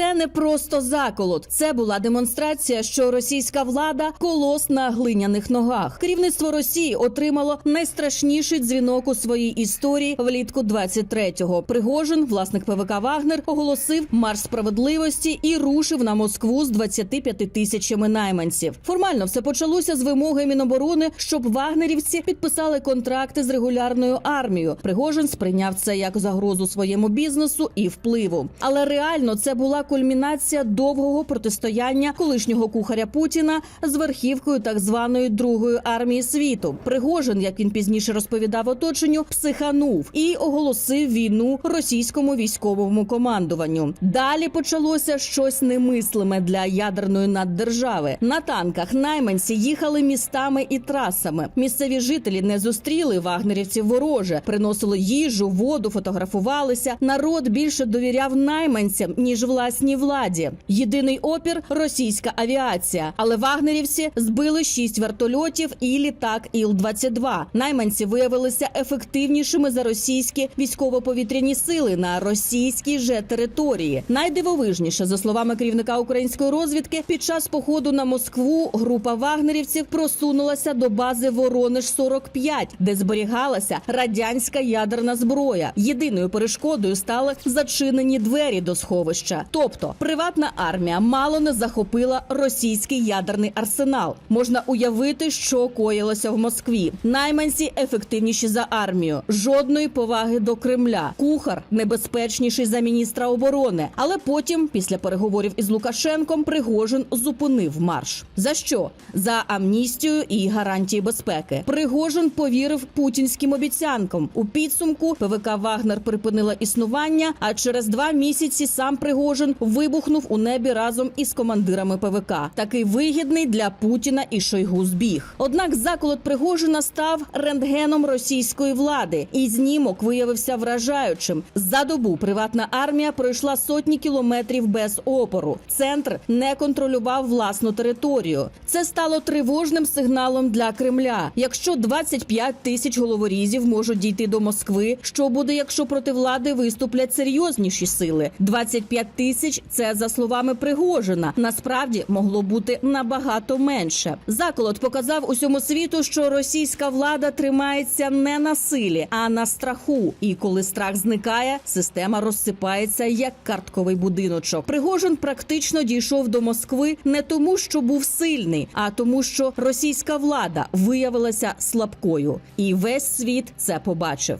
це не просто заколот. Це була демонстрація, що російська влада колос на глиняних ногах. Керівництво Росії отримало найстрашніший дзвінок у своїй історії влітку 23-го. Пригожин, власник ПВК Вагнер, оголосив марш справедливості і рушив на Москву з 25 тисячами найманців. Формально все почалося з вимоги Міноборони, щоб вагнерівці підписали контракти з регулярною армією. Пригожин сприйняв це як загрозу своєму бізнесу і впливу. Але реально це була кульмінація довгого протистояння колишнього кухаря Путіна з верхівкою так званої другої армії світу. Пригожин, як він пізніше розповідав оточенню, психанув і оголосив війну російському військовому командуванню. Далі почалося щось немислиме для ядерної наддержави. На танках найманці їхали містами і трасами. Місцеві жителі не зустріли вагнерівців вороже, приносили їжу, воду, фотографувалися. Народ більше довіряв найманцям ніж власній владі. Єдиний опір російська авіація. Але вагнерівці збили шість вертольотів і літак Іл-22. Найманці виявилися ефективнішими за російські військово-повітряні сили на російській же території. Найдивовижніше, за словами керівника української розвідки, під час походу на Москву група вагнерівців просунулася до бази Воронеж 45 де зберігалася радянська ядерна зброя. Єдиною перешкодою стали зачинені двері до сховища. Тобто приватна армія мало не захопила російський ядерний арсенал. Можна уявити, що коїлося в Москві. Найманці ефективніші за армію. Жодної поваги до Кремля. Кухар небезпечніший за міністра оборони. Але потім, після переговорів із Лукашенком, Пригожин зупинив марш. За що? За амністію і гарантії безпеки. Пригожин повірив путінським обіцянкам. У підсумку ПВК Вагнер припинила існування. А через два місяці сам Пригожин вибухнув у небі разом із командирами ПВК. Такий вигідний для Путіна і Шойгу збіг. Однак заколот Пригожина став рентгеном російської влади, і знімок виявився вражаючим. За добу приватна армія пройшла сотні кілометрів без опору. Центр не контролював власну територію. Це стало тривожним сигналом для Кремля. Якщо 25 тисяч головорізів можуть дійти до Москви, що буде, якщо проти влади виступлять серйозніші сили? 25 тисяч це за словами Пригожина. Насправді могло бути набагато менше. Заколот показав усьому світу, що російська влада тримається не на силі, а на страху. І коли страх зникає, система розсипається як картковий будиночок. Пригожин практично дійшов до Москви не тому, що був сильний, а тому, що російська влада виявилася слабкою, і весь світ це побачив.